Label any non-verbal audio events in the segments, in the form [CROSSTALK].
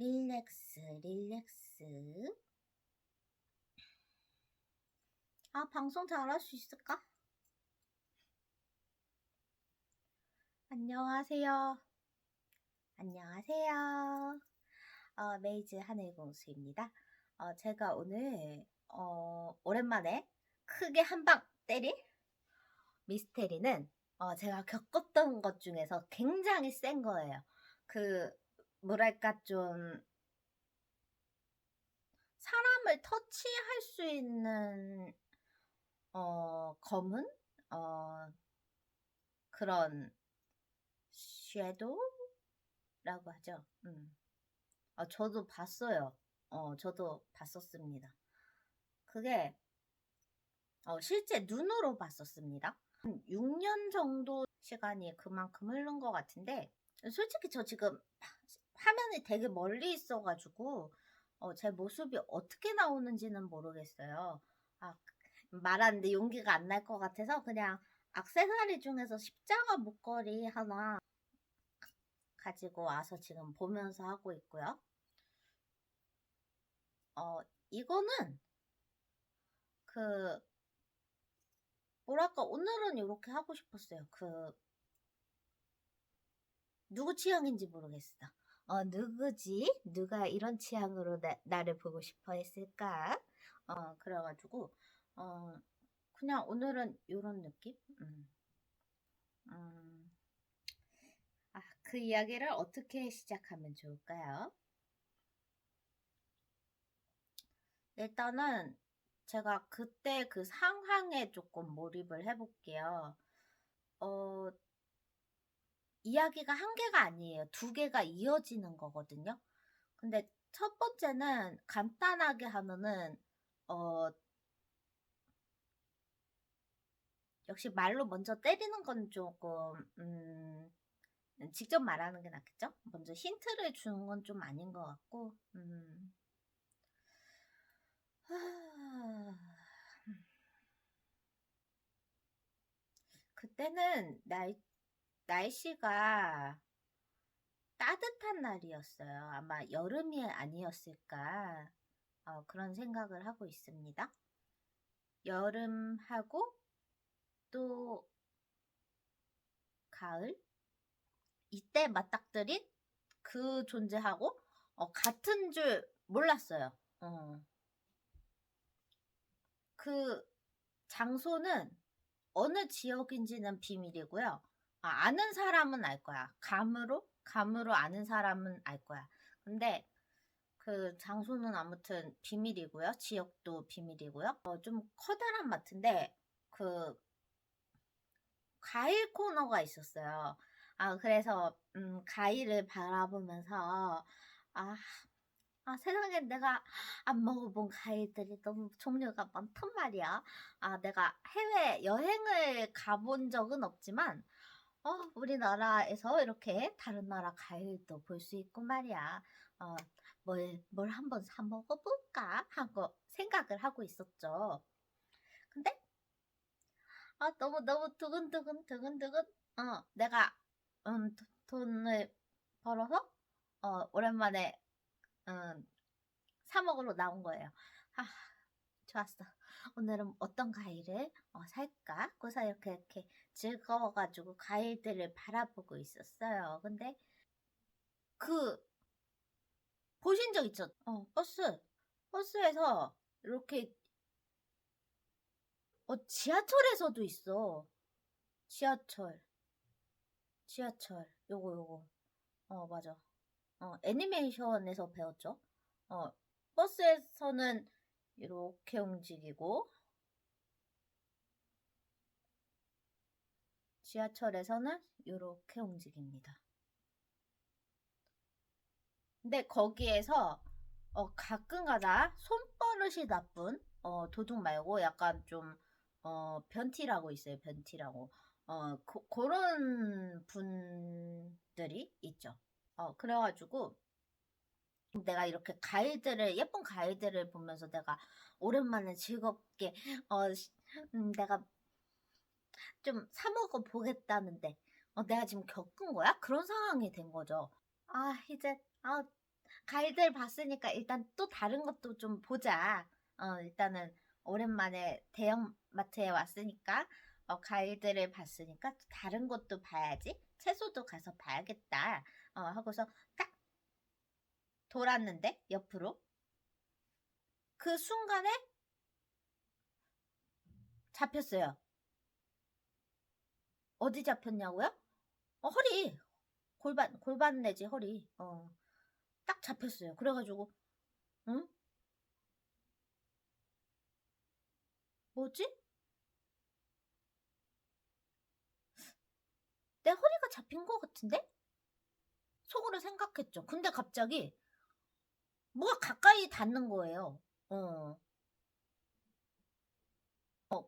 릴렉스, 릴렉스. 아, 방송 잘할 수 있을까? 안녕하세요. 안녕하세요. 어, 메이즈 하늘공수입니다. 어, 제가 오늘, 어, 오랜만에 크게 한 방 때릴 미스테리는, 어, 제가 겪었던 것 중에서 굉장히 센 거예요. 그, 뭐랄까, 좀, 사람을 터치할 수 있는, 어, 검은? 어, 그런, 섀도우라고 하죠. 음. 아, 저도 봤어요. 어, 저도 봤었습니다. 그게, 어, 실제 눈으로 봤었습니다. 한 6년 정도 시간이 그만큼 흐른 것 같은데, 솔직히 저 지금 화면이 되게 멀리 있어가지고, 어, 제 모습이 어떻게 나오는지는 모르겠어요. 아, 말하는데 용기가 안 날 것 같아서 그냥 악세사리 중에서 십자가 목걸이 하나 가지고 와서 지금 보면서 하고 있고요. 어, 이거는 그 뭐랄까 오늘은 이렇게 하고 싶었어요. 그 누구 취향인지 모르겠어. 어, 누구지? 누가 이런 취향으로 나, 나를 보고 싶어 했을까? 어, 그래가지고 어, 그냥 오늘은 이런 느낌? 음. 음. 아, 그 이야기를 어떻게 시작하면 좋을까요? 일단은 제가 그때 그 상황에 조금 몰입을 해볼게요. 어, 이야기가 한 개가 아니에요. 두 개가 이어지는 거거든요. 근데 첫 번째는 간단하게 하면은, 어, 역시 말로 먼저 때리는 건 조금, 음, 직접 말하는 게 낫겠죠? 먼저 힌트를 주는 건 좀 아닌 것 같고, 음. 하... [SIGHS] 그때는 날, 날씨가 따뜻한 날이었어요. 아마 여름이 아니었을까. 어, 그런 생각을 하고 있습니다. 여름하고 또 가을? 이때 맞닥뜨린 그 존재하고 어, 같은 줄 몰랐어요. 어. 그 장소는 어느 지역인지는 비밀이고요. 아, 는 사람은 알 거야. 감으로 감으로 아는 사람은 알 거야. 근데 그 장소는 아무튼 비밀이고요. 지역도 비밀이고요. 어, 좀 커다란 마트인데 그 과일 코너가 있었어요. 아, 그래서, 음, 과일을 바라보면서, 아, 아, 세상에 내가 안 먹어본 과일들이 너무 종류가 많단 말이야. 아, 내가 해외 여행을 가본 적은 없지만, 어, 우리나라에서 이렇게 다른 나라 과일도 볼 수 있고 말이야. 어, 뭘, 뭘 한번 사 먹어볼까? 하고 생각을 하고 있었죠. 근데, 아, 너무, 너무 두근두근, 두근두근, 어, 내가, 음, 도- 돈을 벌어서, 어, 오랜만에, 음, 사 먹으러 나온 거예요. 아, 좋았어. 오늘은 어떤 과일을 어, 살까? 그래서 이렇게, 이렇게 즐거워가지고 과일들을 바라보고 있었어요. 근데, 그, 보신 적 있죠? 어, 버스. 버스에서 이렇게 어, 지하철에서도 있어. 지하철. 지하철. 요거, 요거. 어, 맞아. 어, 애니메이션에서 배웠죠. 어, 버스에서는 이렇게 움직이고, 지하철에서는 이렇게 움직입니다. 근데 거기에서, 어, 가끔 가다 손버릇이 나쁜, 어, 도둑 말고 약간 좀, 어, 변티라고 있어요. 변티라고. 어, 그, 그런 분들이 있죠. 어, 그래가지고 내가 이렇게 가이드를, 예쁜 가이드를 보면서 내가 오랜만에 즐겁게, 어, 시- 음, 내가 좀 사먹어 보겠다는데, 어, 내가 지금 겪은 거야? 그런 상황이 된 거죠. 아, 이제, 아, 가이드를 봤으니까 일단 또 다른 것도 좀 보자. 어, 일단은 오랜만에 대형 마트에 왔으니까 어, 가이드를 봤으니까 또 다른 것도 봐야지. 채소도 가서 봐야겠다. 어, 하고서 딱 돌았는데 옆으로 그 순간에 잡혔어요. 어디 잡혔냐고요? 어, 허리. 골반, 골반 내지 허리. 어. 딱 잡혔어요. 그래가지고, 응? 뭐지? 내 허리가 잡힌 것 같은데? 속으로 생각했죠. 근데 갑자기 뭐가 가까이 닿는 거예요. 어. 어,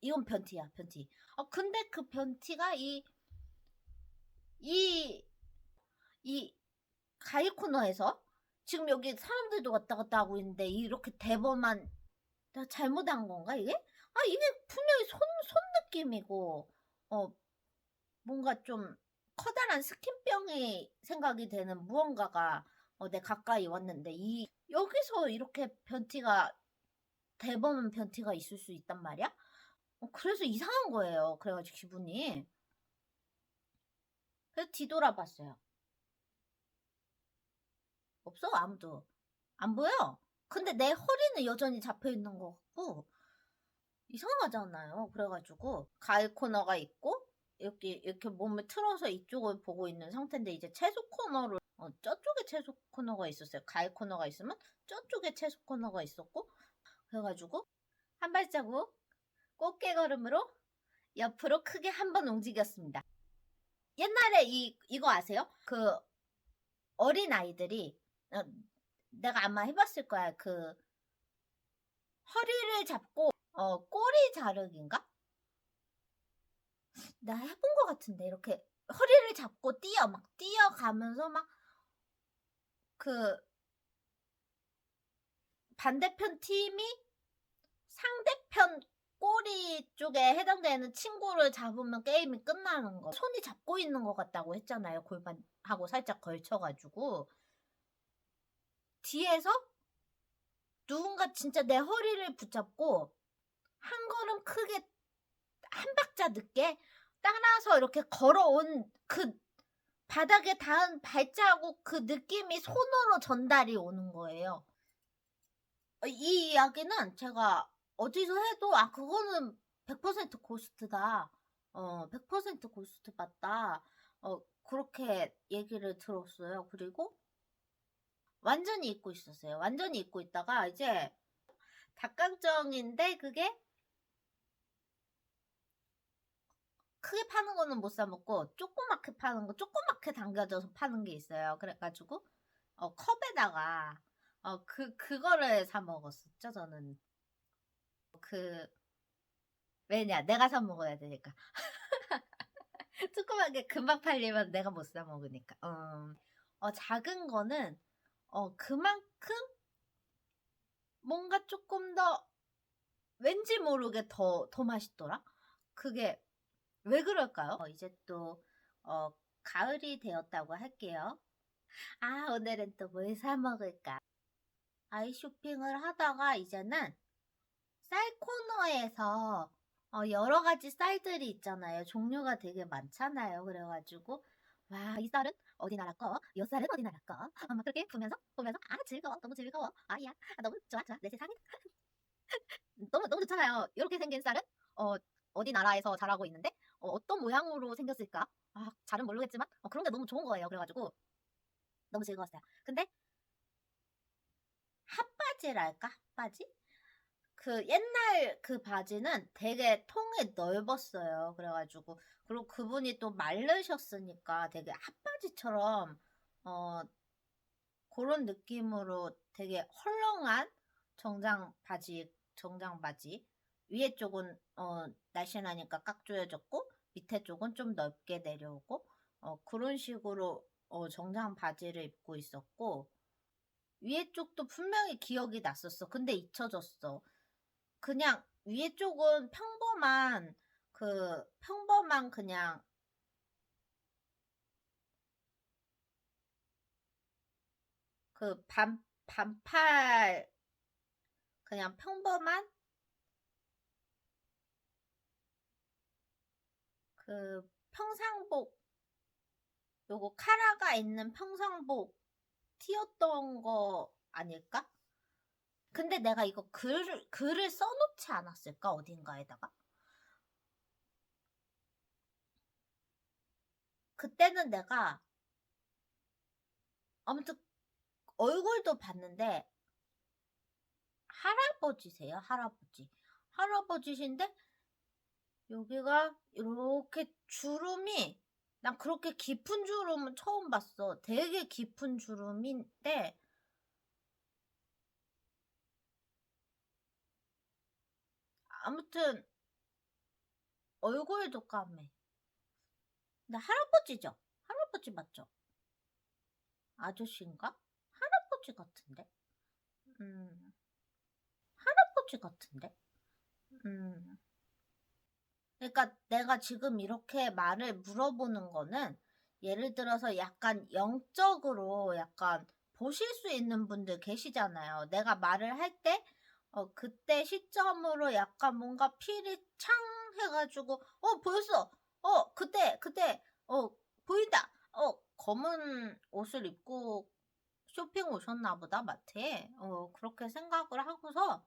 이건 변티야, 변티. 어, 근데 그 변티가 이, 이, 이 가이 코너에서 지금 여기 사람들도 왔다 갔다 하고 있는데 이렇게 대범한 내가 잘못한 건가 이게? 아 이게 분명히 손, 손 느낌이고 어 뭔가 좀 커다란 스킨병이 생각이 되는 무언가가 어, 내 가까이 왔는데 이 여기서 이렇게 변티가 대범한 변티가 있을 수 있단 말이야? 어, 그래서 이상한 거예요. 그래가지고 기분이 그래서 뒤돌아봤어요. 없어 아무도 안 보여. 근데 내 허리는 여전히 잡혀 있는 것 같고 이상하잖아요. 그래가지고 가을 코너가 있고 이렇게 이렇게 몸을 틀어서 이쪽을 보고 있는 상태인데 이제 채소 코너를 어, 저쪽에 채소 코너가 있었어요. 가을 코너가 있으면 저쪽에 채소 코너가 있었고 그래가지고 한 발자국 꽃게 걸음으로 옆으로 크게 한 번 움직였습니다. 옛날에 이 이거 아세요? 그 어린 아이들이 어, 내가 아마 해봤을 거야. 그 허리를 잡고 어 꼬리 자르기인가? 나 해본 것 같은데 이렇게 허리를 잡고 뛰어 막 뛰어가면서 막 그 반대편 팀이 상대편 꼬리 쪽에 해당되는 친구를 잡으면 게임이 끝나는 거. 손이 잡고 있는 것 같다고 했잖아요. 골반하고 살짝 걸쳐가지고. 뒤에서 누군가 진짜 내 허리를 붙잡고 한 걸음 크게 한 박자 늦게 따라서 이렇게 걸어온 그 바닥에 닿은 발자국 그 느낌이 손으로 전달이 오는 거예요. 어, 이 이야기는 제가 어디서 해도 아 그거는 100% 고스트다. 어, 100% 고스트 맞다. 어, 그렇게 얘기를 들었어요. 그리고 완전히 잊고 있었어요. 완전히 잊고 있다가 이제 닭강정인데 그게 크게 파는 거는 못 사 먹고 조그맣게 파는 거 조그맣게 담겨져서 파는 게 있어요. 그래가지고 어, 컵에다가 어, 그 그거를 사 먹었었죠. 저는 그 왜냐 내가 사 먹어야 되니까 [LAUGHS] 조그맣게 금방 팔리면 내가 못 사 먹으니까. 어, 어 작은 거는 어, 그만큼 뭔가 조금 더 왠지 모르게 더, 더 맛있더라? 그게 왜 그럴까요? 어, 이제 또, 어, 가을이 되었다고 할게요. 아, 오늘은 또 뭘 사 먹을까? 아이 쇼핑을 하다가 이제는 쌀 코너에서 어, 여러 가지 쌀들이 있잖아요. 종류가 되게 많잖아요. 그래가지고, 와, 이 쌀은 어디 나라 거, 요 쌀은 어디 나라 거. 어, 막 그렇게 보면서, 보면서, 아, 즐거워. 너무 즐거워. 아, 야, 아, 너무 좋아, 좋아. 내 세상에. [LAUGHS] 너무, 너무 좋잖아요. 이렇게 생긴 쌀은, 어, 어디 나라에서 자라고 있는데, 어, 떤 모양으로 생겼을까? 아, 잘은 모르겠지만, 어, 그런 게 너무 좋은 거예요. 그래가지고, 너무 즐거웠어요. 근데, 핫바지랄까? 핫바지? 그 옛날 그 바지는 되게 통이 넓었어요. 그래가지고 그리고 그분이 또 마르셨으니까 되게 핫바지처럼 어 그런 느낌으로 되게 헐렁한 정장 바지 정장 바지 위에 쪽은 어 날씬하니까 깍 조여졌고 밑에 쪽은 좀 넓게 내려오고 어 그런 식으로 어 정장 바지를 입고 있었고 위에 쪽도 분명히 기억이 났었어. 근데 잊혀졌어. 그냥 위에 쪽은 평범한 그 평범한 그냥 그 반, 반팔, 그냥 평범한 그 평상복, 요거 카라가 있는 평상복 튀었던 거 아닐까? 근데 내가 이거 글을, 글을 써놓지 않았을까? 어딘가에다가? 그때는 내가 아무튼 얼굴도 봤는데 할아버지세요, 할아버지. 할아버지신데 여기가 이렇게 주름이 난 그렇게 깊은 주름은 처음 봤어. 되게 깊은 주름인데 아무튼 얼굴도 까매. 근데 할아버지죠? 할아버지 맞죠? 아저씨인가? 할아버지 같은데? 음, 할아버지 같은데? 음. 그러니까 내가 지금 이렇게 말을 물어보는 거는 예를 들어서 약간 영적으로 약간 보실 수 있는 분들 계시잖아요. 내가 말을 할 때, 어, 그때 시점으로 약간 뭔가 필이 창 해가지고, 어, 보였어! 어, 그때, 그때, 어, 보인다! 어, 검은 옷을 입고 쇼핑 오셨나 보다, 마트에. 어, 그렇게 생각을 하고서,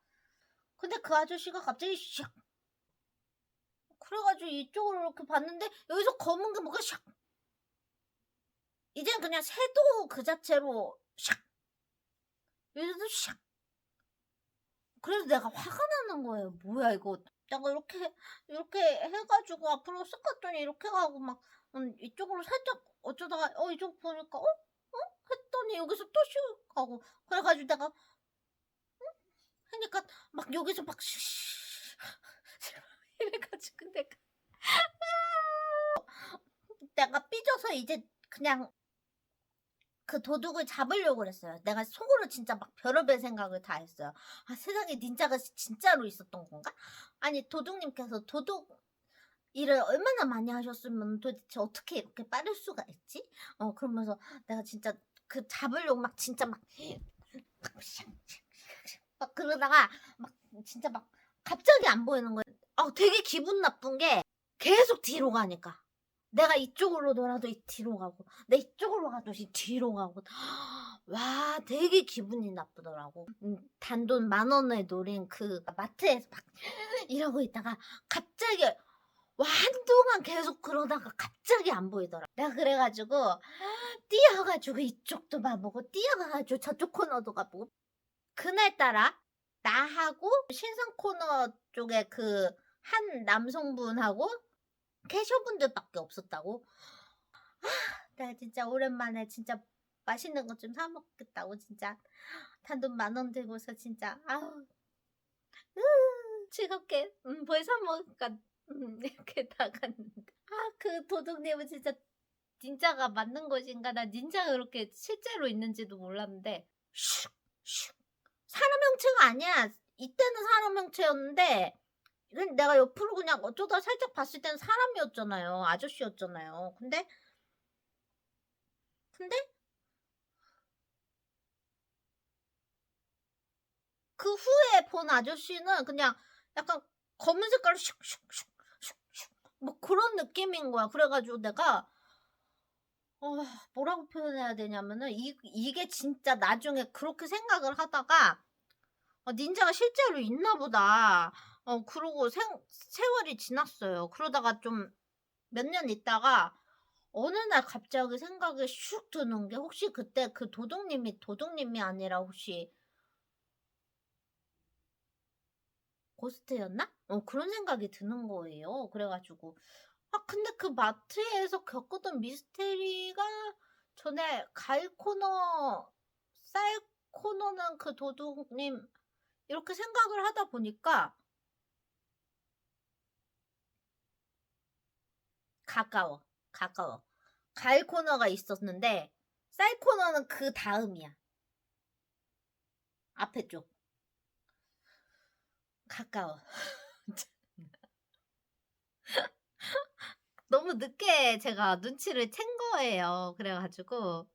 근데 그 아저씨가 갑자기 샥! 그래가지고 이쪽으로 이렇게 봤는데, 여기서 검은 게 뭐가 샥! 이젠 그냥 새도 그 자체로 샥! 여기서도 샥! 그래서 내가 화가 나는 거예요. 뭐야, 이거. 내가 이렇게, 이렇게 해가지고 앞으로 쓱 갔더니 이렇게 가고 막, 음, 이쪽으로 살짝 어쩌다가, 어, 이쪽 보니까, 어? 어? 했더니 여기서 또 슉! 가고. 그래가지고 내가, 응? 하니까 막 여기서 막, 슉! 이래가 지고 내가, 내가 삐져서 이제 그냥 그 도둑을 잡으려고 그랬어요. 내가 속으로 진짜 막 별의별 생각을 다 했어요. 아, 세상에 닌자가 진짜로 있었던 건가? 아니, 도둑님께서 도둑 일을 얼마나 많이 하셨으면 도대체 어떻게 이렇게 빠를 수가 있지? 어, 그러면서 내가 진짜 그 잡으려고 막 진짜 막, 막, 막 그러다가 막 진짜 막 갑자기 안 보이는 거예요. 아, 되게 기분 나쁜 게 계속 뒤로 가니까. 내가 이쪽으로 돌아도 이 뒤로 가고, 내 이쪽으로 가도 이 뒤로 가고, [GASPS] 와, 되게 기분이 나쁘더라고. 음, 단돈 만 원을 노린 그 마트에서 막 [LAUGHS] 이러고 있다가 갑자기, 와, 한동안 계속 그러다가 갑자기 안 보이더라. 내가 그래가지고, [GASPS] 뛰어가지고 이쪽도 봐보고, 뛰어가가지고 저쪽 코너도 가보고, 그날따라 나하고 신상 코너 쪽에 그 한 남성분하고 캐셔분들밖에 없었다고. 아, 내가 진짜 오랜만에 진짜 맛있는 거좀사 먹겠다고 진짜. 단돈 만 원 들고서 진짜 아우. 으, 즐겁게 음, 벌써 먹으니까 음, [LAUGHS] 이렇게 나갔는데. 아 그 도둑님은 진짜 닌자가 맞는 것인가? 나 닌자가 그렇게 실제로 있는지도 몰랐는데. 슉슉. 사람 형체가 아니야. 이때는 사람 형체였는데 내가 옆으로 그냥 어쩌다 살짝 봤을 때는 사람이었잖아요. 아저씨였잖아요. 근데 근데 그 후에 본 아저씨는 그냥 약간 검은 색깔로 슉슉슉슉슉 뭐 그런 느낌인 거야. 그래가지고 내가 어, 뭐라고 표현해야 되냐면은 이 이게 진짜 나중에 그렇게 생각을 하다가 어, 닌자가 실제로 있나 보다. 어, 그러고 생, 세월이 지났어요. 그러다가 좀 몇 년 있다가 어느 날 갑자기 생각이 슉 드는 게 혹시 그때 그 도둑님이 도둑님이 아니라 혹시 고스트였나? 어, 그런 생각이 드는 거예요. 그래가지고 아 근데 그 마트에서 겪었던 미스테리가 전에 가일 코너 쌀 코너는 그 도둑님 이렇게 생각을 하다 보니까 가까워. 가까워. 가일 코너가 있었는데 쌀 코너는 그 다음이야. 앞에 쪽. 가까워. [LAUGHS] 너무 늦게 제가 눈치를 챈 거예요. 그래가지고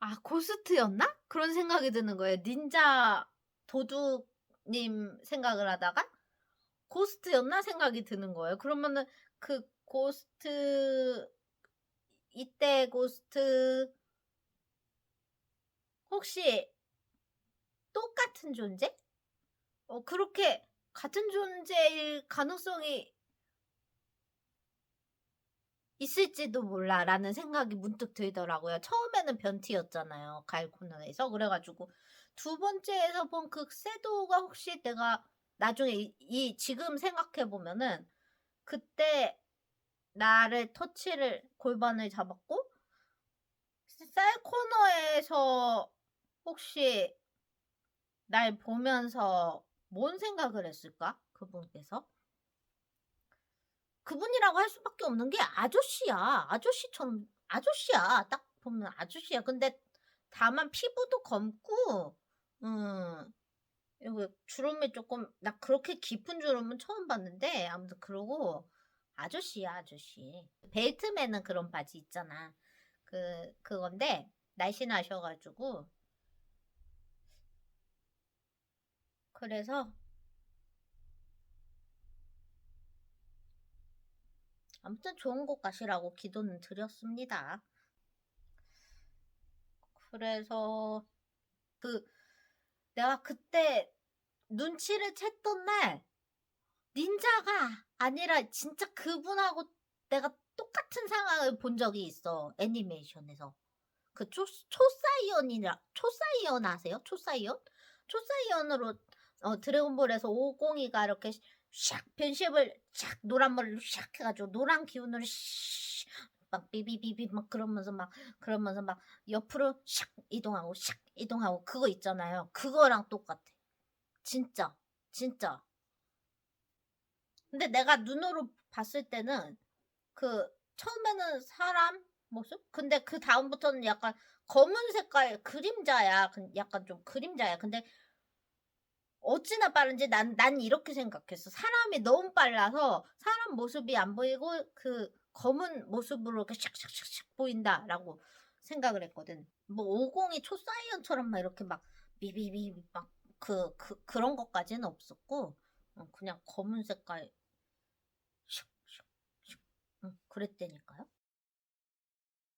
아 고스트였나? 그런 생각이 드는 거예요. 닌자 도둑님 생각을 하다가 고스트였나 생각이 드는 거예요. 그러면은 그 고스트 이때 고스트 혹시 똑같은 존재? 어 그렇게 같은 존재일 가능성이 있을지도 몰라라는 생각이 문득 들더라고요. 처음에는 변티였잖아요. 가일 코너에서. 그래가지고 두 번째에서 본그 섀도우가 혹시 내가 나중에 이, 이 지금 생각해 보면은 그때 나를 터치를 골반을 잡았고 쌀 코너에서 혹시 날 보면서 뭔 생각을 했을까? 그분께서 그분이라고 할 수밖에 없는 게 아저씨야. 아저씨처럼 아저씨야. 딱 보면 아저씨야. 근데 다만 피부도 검고 음. 여기 주름이 조금 나 그렇게 깊은 주름은 처음 봤는데 아무튼 그러고 아저씨야 아저씨 벨트맨은 그런 바지 있잖아 그 그건데 날씬하셔가지고 그래서 아무튼 좋은 곳 가시라고 기도는 드렸습니다. 그래서 그 내가 그때 눈치를 챘던 날 닌자가 아니라 진짜 그분하고 내가 똑같은 상황을 본 적이 있어 애니메이션에서 그 초, 초사이언이라 초사이언 아세요? 초사이언? 초사이언으로 어, 드래곤볼에서 오공이가 이렇게 샥 변십을 샥 노란 머리를 샥 해가지고 노란 기운으로 샥막 비비비비 막 그러면서 막 그러면서 막 옆으로 샥 이동하고 샥 이동하고 그거 있잖아요. 그거랑 똑같아. 진짜 진짜. 근데 내가 눈으로 봤을 때는 그 처음에는 사람 모습? 근데 그 다음부터는 약간 검은 색깔 그림자야. 약간 좀 그림자야. 근데 어찌나 빠른지 난, 난 이렇게 생각했어. 사람이 너무 빨라서 사람 모습이 안 보이고 그 검은 모습으로 이렇게 샥샥샥샥 보인다라고 생각을 했거든. 뭐 50이 초사이언처럼 막 이렇게 막 비비비 막 그, 그, 그런 것까지는 없었고 어, 그냥 검은 색깔 슉 슉 슉 응, 그랬다니까요.